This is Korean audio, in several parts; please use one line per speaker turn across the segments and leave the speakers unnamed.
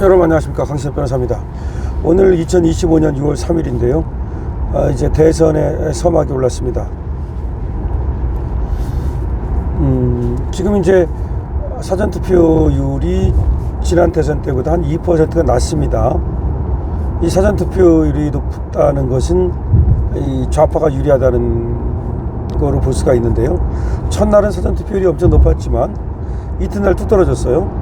여러분 안녕하십니까 강신엽 변호사입니다. 오늘 2025년 6월 3일인데요. 아, 이제 대선의 서막이 올랐습니다. 음, 지금 이제 사전 투표율이 지난 대선 때보다 한 2%가 낮습니다. 이 사전 투표율이 높다는 것은 이 좌파가 유리하다는 거로 볼 수가 있는데요. 첫날은 사전 투표율이 엄청 높았지만 이튿날 뚝 떨어졌어요.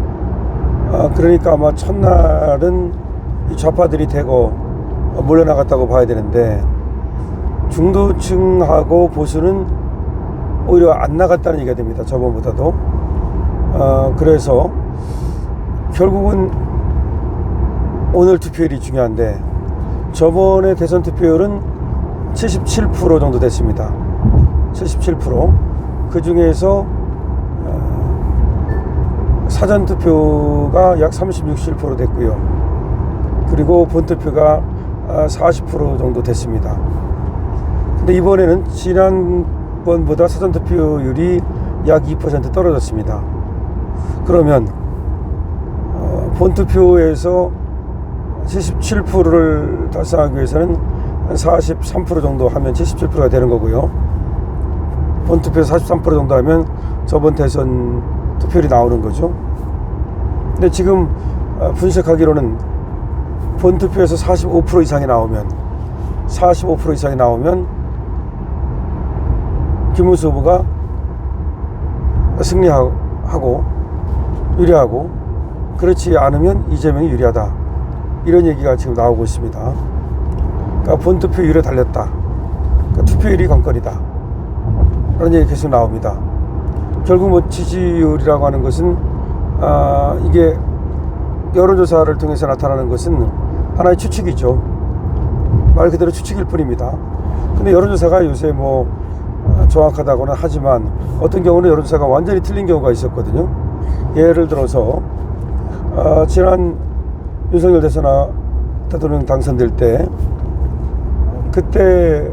아, 그러니까 아마 첫날은 이 좌파들이 대거 몰려나갔다고 봐야 되는데 중도층하고 보수는 오히려 안 나갔다는 얘기가 됩니다. 저번보다도. 아, 그래서 결국은 오늘 투표율이 중요한데 저번에 대선 투표율은 77% 정도 됐습니다. 77%그 중에서 사전 투표가 약 30, 67% 됐고요. 그리고 본 투표가 40% 정도 됐습니다. 근데 이번에는 지난번보다 사전 투표율이 약 2% 떨어졌습니다. 그러면 어, 본 투표에서 77%를 달성하기 위해서는 한 43% 정도 하면 77%가 되는 거고요. 본 투표에서 43% 정도 하면 저번 대선 투표율이 나오는 거죠. 근데 지금 어, 분석하기로는 본 투표에서 45% 이상이 나오면 45% 이상이 나오면 김문수 후보가 승리하고 유리하고 그렇지 않으면 이재명이 유리하다 이런 얘기가 지금 나오고 있습니다. 그러니까 본 투표율에 달렸다. 그러니까 투표율이 관건이다. 그런 얘기 계속 나옵니다. 결국 뭐 지지율이라고 하는 것은 아 이게 여론조사를 통해서 나타나는 것은 하나의 추측이죠. 말 그대로 추측일 뿐입니다. 근데 여론조사가 요새 뭐 아, 정확하다고는 하지만 어떤 경우는 여론조사가 완전히 틀린 경우가 있었거든요. 예를 들어서 아, 지난 윤석열 대선 대통령 당선될 때 그때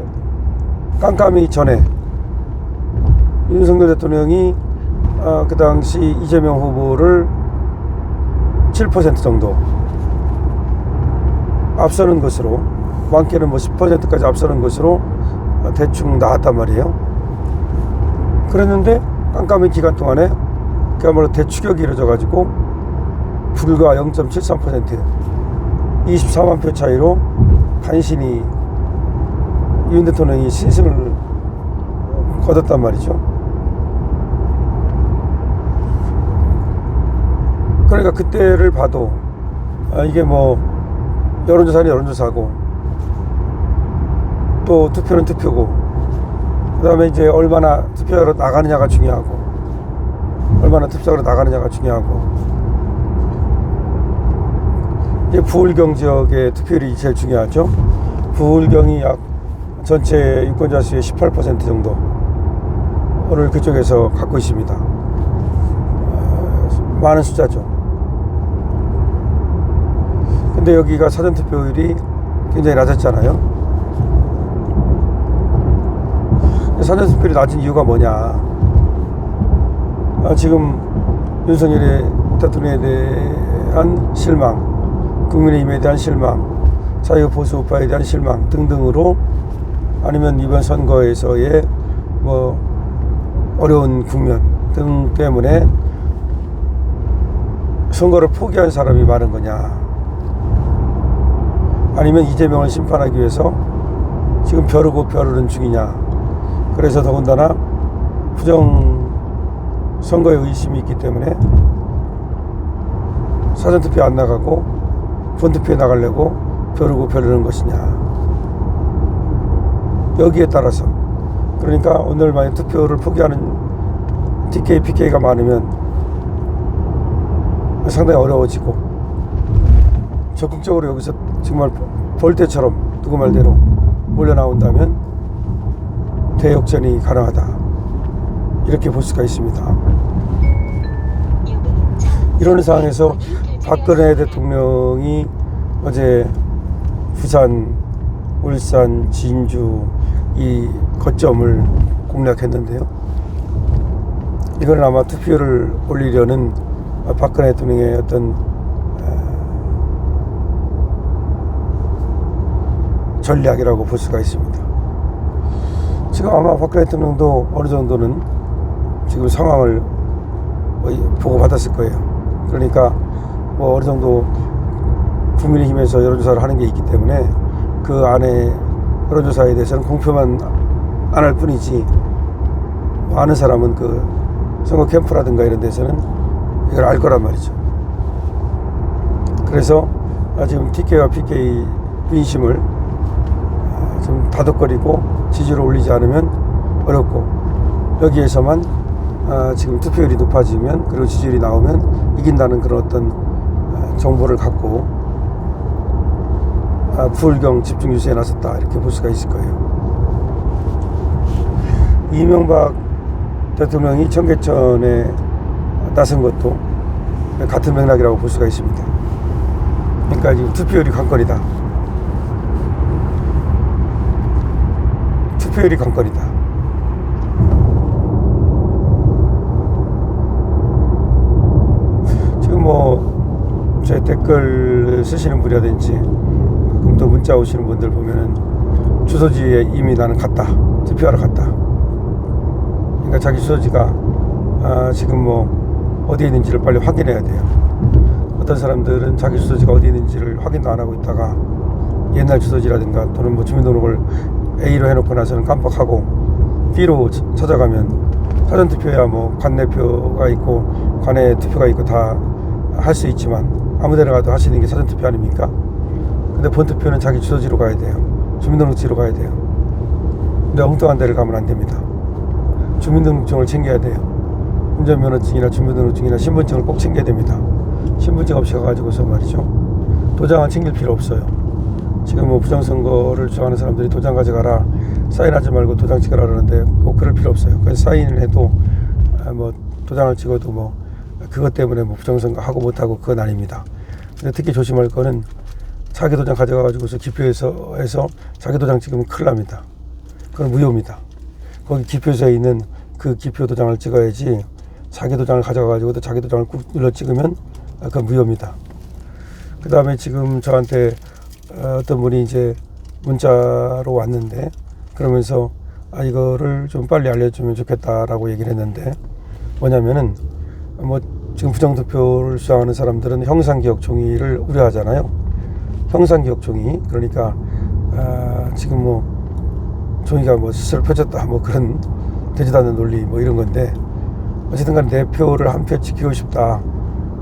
깜깜이 전에 윤석열 대통령이 어, 그 당시 이재명 후보를 7% 정도 앞서는 것으로 많게는 뭐 10%까지 앞서는 것으로 어, 대충 나왔단 말이에요. 그랬는데 깜깜이 기간 동안에 그야말로 대추격이 이루어져 가지고 불과 0.73% 24만 표 차이로 간신히 윤 대통령이 신승을 거뒀단 말이죠. 그러니까 그때를 봐도 아, 이게 뭐 여론조사는 여론조사고 또 투표는 투표고 그다음에 이제 얼마나 투표하러 나가느냐가 중요하고 얼마나 투표하러 나가느냐가 중요하고 이제 부울경 지역의 투표율이 제일 중요하죠. 부울경이 약 전체 유권자 수의 18% 정도를 그쪽에서 갖고 있습니다. 어, 많은 숫자죠. 근데 여기가 사전투표율이 굉장히 낮았잖아요. 사전투표율이 낮은 이유가 뭐냐. 아, 지금 윤석열의 대통령에 대한 실망, 국민의힘에 대한 실망, 자유보수 우파에 대한 실망 등등으로 아니면 이번 선거에서의 뭐 어려운 국면 등 때문에 선거를 포기한 사람이 많은 거냐. 아니면 이재명을 심판하기 위해서 지금 벼르고 벼르는 중이냐. 그래서 더군다나 부정 선거에 의심이 있기 때문에 사전투표 안 나가고 본투표에 나가려고 벼르고 벼르는 것이냐. 여기에 따라서 그러니까 오늘 만약 투표를 포기하는 TK, PK가 많으면 상당히 어려워지고 적극적으로 여기서 정말 볼때처럼 누구 말대로 몰려 나온다면 대역전이 가능하다 이렇게 볼 수가 있습니다. 이런 상황에서 박근혜 대통령이 어제 부산, 울산, 진주 이 거점을 공략했는데요. 이건 아마 투표를 올리려는 박근혜 대통령의 어떤 전략이라고 볼 수가 있습니다. 지금 아마 박근혜 대통령도 어느 정도는 지금 상황을 보고 받았을 거예요. 그러니까 뭐 어느 정도 국민의힘에서 여론조사를 하는 게 있기 때문에 그 안에 여론조사에 대해서는 공표만 안 할 뿐이지 뭐 아는 사람은 그 선거 캠프라든가 이런 데서는 이걸 알 거란 말이죠. 그래서 아, 지금 TK와 PK 민심을 아, 좀 다독거리고 지지를 올리지 않으면 어렵고 여기에서만 아, 지금 투표율이 높아지면 그리고 지지율이 나오면 이긴다는 그런 어떤 아, 정보를 갖고 아, 부울경 집중 유세에 나섰다 이렇게 볼 수가 있을 거예요. 이명박 대통령이 청계천에 나선 것도 같은 맥락이라고 볼 수가 있습니다. 그러니까 지금 투표율이 관건이다. 투표율이 관건이다. 지금 뭐, 제 댓글 쓰시는 분이라든지, 가끔 또 문자 오시는 분들 보면은, 주소지에 이미 나는 갔다. 투표하러 갔다. 그러니까 자기 주소지가, 아, 지금 뭐, 어디에 있는지를 빨리 확인해야 돼요. 어떤 사람들은 자기 주소지가 어디 있는지를 확인도 안 하고 있다가 옛날 주소지라든가 또는 뭐 주민등록을 A로 해놓고 나서는 깜빡하고 B로 치- 찾아가면 사전 투표야 뭐 관내표가 있고 관내 투표가 있고 다 할 수 있지만 아무데나 가도 있는 게 사전 투표 아닙니까? 근데 본 투표는 자기 주소지로 가야 돼요. 주민등록지로 가야 돼요. 근데 엉뚱한 데를 가면 안 됩니다. 주민등록증을 챙겨야 돼요. 운전면허증이나 주민등록증이나 신분증을 꼭 챙겨야 됩니다. 신분증 없이 가가지고서 말이죠. 도장은 챙길 필요 없어요. 지금 뭐 부정선거를 주장하는 사람들이 도장 가져가라, 사인하지 말고 도장 찍으라 그러는데 꼭 그럴 필요 없어요. 그래서 사인을 해도 아, 뭐 도장을 찍어도 뭐 그것 때문에 뭐 부정선거 하고 못하고 그건 아닙니다. 근데 특히 조심할 거는 자기 도장 가져가가지고서 기표에서 해서 자기 도장 찍으면 큰일 납니다. 그건 무효입니다. 거기 기표소에 있는 그 기표 도장을 찍어야지 자기 도장을 가져가가지고 또 자기 도장을 꾹 눌러 찍으면 아, 그건 무효입니다. 그 다음에 지금 저한테 어, 어떤 분이 이제 문자로 왔는데 그러면서 아 이거를 좀 빨리 알려주면 좋겠다라고 얘기를 했는데 뭐냐면은 뭐 지금 부정투표를 수행하는 사람들은 형상기억 종이를 우려하잖아요. 형상기억 종이 그러니까 아, 지금 뭐 종이가 뭐 스스로 펴졌다 뭐 그런 되지도 않는 논리 뭐 이런 건데 어쨌든 간에 내 표를 한 표 지키고 싶다.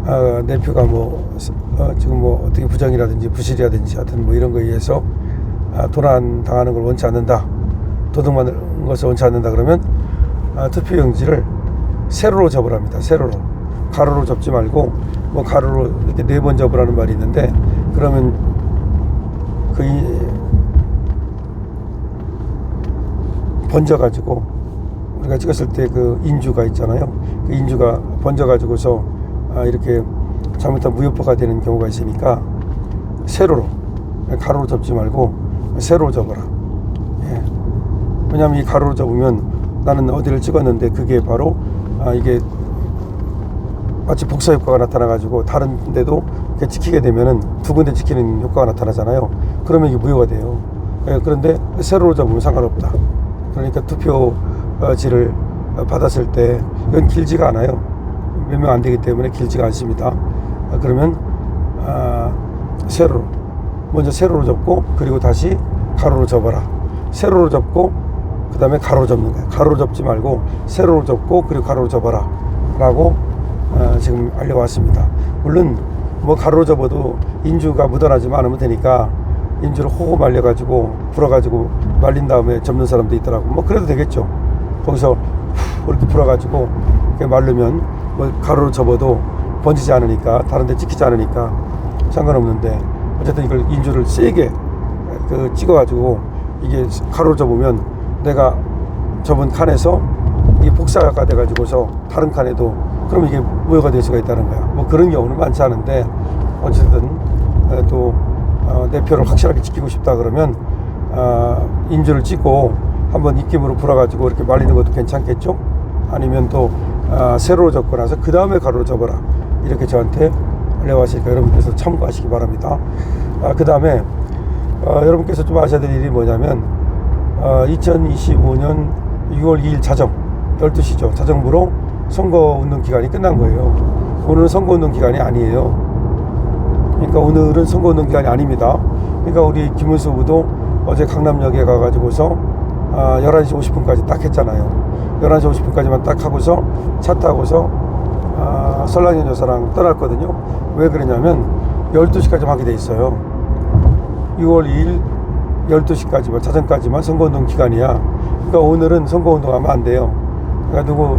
아, 내 표가 뭐 어, 지금 뭐 어떻게 부정이라든지 부실이라든지 하여튼 뭐 이런 거에 의해서 아, 도난 당하는 걸 원치 않는다. 도둑맞는 것을 원치 않는다 그러면 아, 투표용지를 세로로 접으랍니다. 세로로 가로로 접지 말고 뭐 가로로 이렇게 네 번 접으라는 말이 있는데 그러면 그 이- 번져가지고 우리가 찍었을 때 그 인주가 있잖아요. 그 인주가 번져가지고서 아, 이렇게 잘못한 무효표가 되는 경우가 있으니까 세로로 가로로 접지 말고 세로로 접어라. 예. 왜냐하면 이 가로로 접으면 나는 어디를 찍었는데 그게 바로 아, 이게 마치 복사 효과가 나타나가지고 다른 데도 찍히게 되면은 두 군데 찍히는 효과가 나타나잖아요. 그러면 이게 무효가 돼요. 예, 그런데 세로로 잡으면 상관없다. 그러니까 투표지를 받았을 때 이건 길지가 않아요. 몇 명 안 되기 때문에 길지가 않습니다. 아, 그러면 아, 세로로 먼저 세로로 접고 그리고 다시 가로로 접어라. 세로로 접고 그 다음에 가로로 접는 거야. 가로로 접지 말고 세로로 접고 그리고 가로로 접어라. 라고 어, 지금 알려왔습니다. 물론 뭐 가로로 접어도 인주가 묻어나지만 않으면 되니까 인주를 호호 말려가지고 불어가지고 말린 다음에 접는 사람도 있더라고. 뭐 그래도 되겠죠. 거기서 후 이렇게 불어가지고 마르면 뭐 가로로 접어도 번지지 않으니까 다른 데 찍히지 않으니까 상관없는데 어쨌든 이걸 인주를 세게 그 찍어가지고 이게 가로로 접으면 내가 접은 칸에서 이게 복사가 돼가지고서 다른 칸에도 그럼 이게 무효가 될 수가 있다는 거야. 뭐 그런 경우는 많지 않은데 어쨌든 에, 또 어, 내 표를 확실하게 지키고 싶다 그러면 아, 인주를 찍고 한번 입김으로 불어가지고 이렇게 말리는 것도 괜찮겠죠? 아니면 또 아, 세로로 접고 나서 그 다음에 가로로 접어라 이렇게 저한테 알려왔으니까 여러분께서 참고하시기 바랍니다. 아, 그 다음에 어, 여러분께서 좀 아셔야 될 일이 뭐냐면 어, 2025년 6월 2일 자정 12시죠. 자정부로 선거운동 기간이 끝난 거예요. 오늘은 선거운동 기간이 아니에요. 그러니까 오늘은 선거운동 기간이 아닙니다. 그러니까 우리 김문수 후보도 어제 강남역에 가가지고서 아, 11시 50분까지 딱 했잖아요. 11시 50분까지만 딱 하고서 차 타고서 아, 설랑현 여사랑 떠났거든요. 왜 그러냐면 12시까지 하게 돼 있어요. 6월 2일 12시까지만 자정까지만 선거운동 기간이야. 그러니까 오늘은 선거운동 하면 안 돼요. 그러니까 누구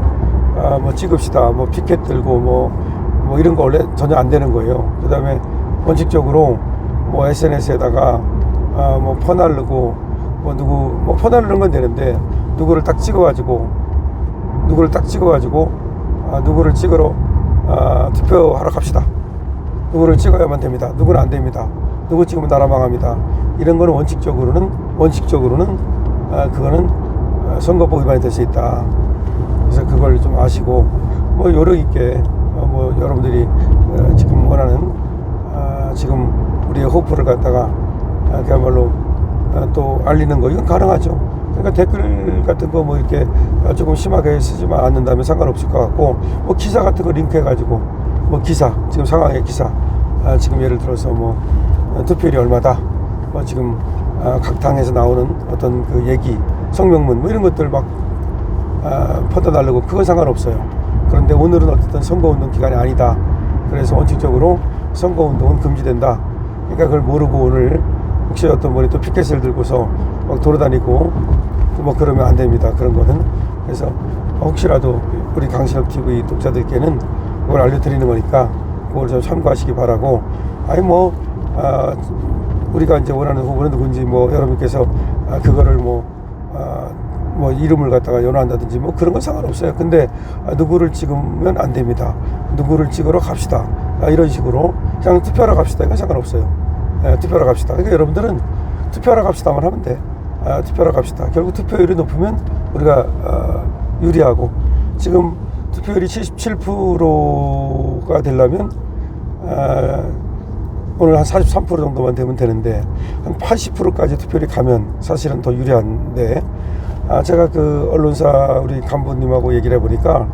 아, 뭐 찍읍시다, 뭐 피켓 들고 뭐, 뭐 이런 거 원래 전혀 안 되는 거예요. 그다음에 원칙적으로 뭐 SNS에다가 아, 뭐 퍼날르고 뭐 누구 뭐 퍼날르는 건 되는데 누구를 딱 찍어가지고 누구를 딱 찍어가지고 아, 누구를 찍으러 아, 투표하러 갑시다. 누구를 찍어야만 됩니다. 누구는 안 됩니다. 누구 찍으면 나라 망합니다. 이런 거는 원칙적으로는 원칙적으로는 아, 그거는 아, 선거법 위반이 될 수 있다. 그래서 그걸 좀 아시고 뭐 여력 있게 어, 뭐 여러분들이 어, 지금 원하는 아, 지금 우리의 호프를 갖다가 아, 그야말로 아, 또 알리는 거 이건 가능하죠. 그러니까 댓글 같은 거 뭐 이렇게 아, 조금 심하게 쓰지만 않는다면 상관없을 것 같고 뭐 기사 같은 거 링크해 가지고 뭐 기사 지금 상황의 기사 아, 지금 예를 들어서 뭐 어, 투표율이 얼마다 뭐 지금 아, 각 당에서 나오는 어떤 그 얘기 성명문 뭐 이런 것들 막 아, 퍼져나르고 그건 상관없어요. 그런데 오늘은 어쨌든 선거운동 기간이 아니다. 그래서 원칙적으로 선거운동은 금지된다. 그러니까 그걸 모르고 오늘 혹시 어떤 분이 또 피켓을 들고서 막 돌아다니고 뭐 그러면 안 됩니다. 그런 거는. 그래서 혹시라도 우리 강신업 TV 독자들께는 그걸 알려드리는 거니까 그걸 좀 참고하시기 바라고. 아니 뭐 아, 우리가 이제 원하는 후보는 누군지 뭐 여러분께서 아, 그거를 뭐 아, 뭐 이름을 갖다가 연호한다든지 뭐 그런 건 상관없어요. 근데 아, 누구를 찍으면 안 됩니다. 누구를 찍으러 갑시다. 아, 이런 식으로 그냥 투표하러 갑시다. 이건 상관없어요. 예, 투표하러 갑시다. 그러니까 여러분들은 투표하러 갑시다만 하면 돼. 아, 투표하러 갑시다. 결국 투표율이 높으면 우리가 아, 유리하고 지금 투표율이 77%가 되려면 아, 오늘 한 43% 정도만 되면 되는데 한 80%까지 투표율이 가면 사실은 더 유리한데 아, 제가 그 언론사 우리 간부님하고 얘기를 해보니까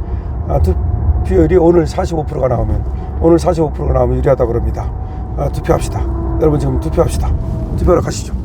아, 투표율이 오늘 45%가 나오면 오늘 45%가 나오면 유리하다 그럽니다. 아, 투표합시다. 여러분 지금 투표합시다. 투표하러 가시죠.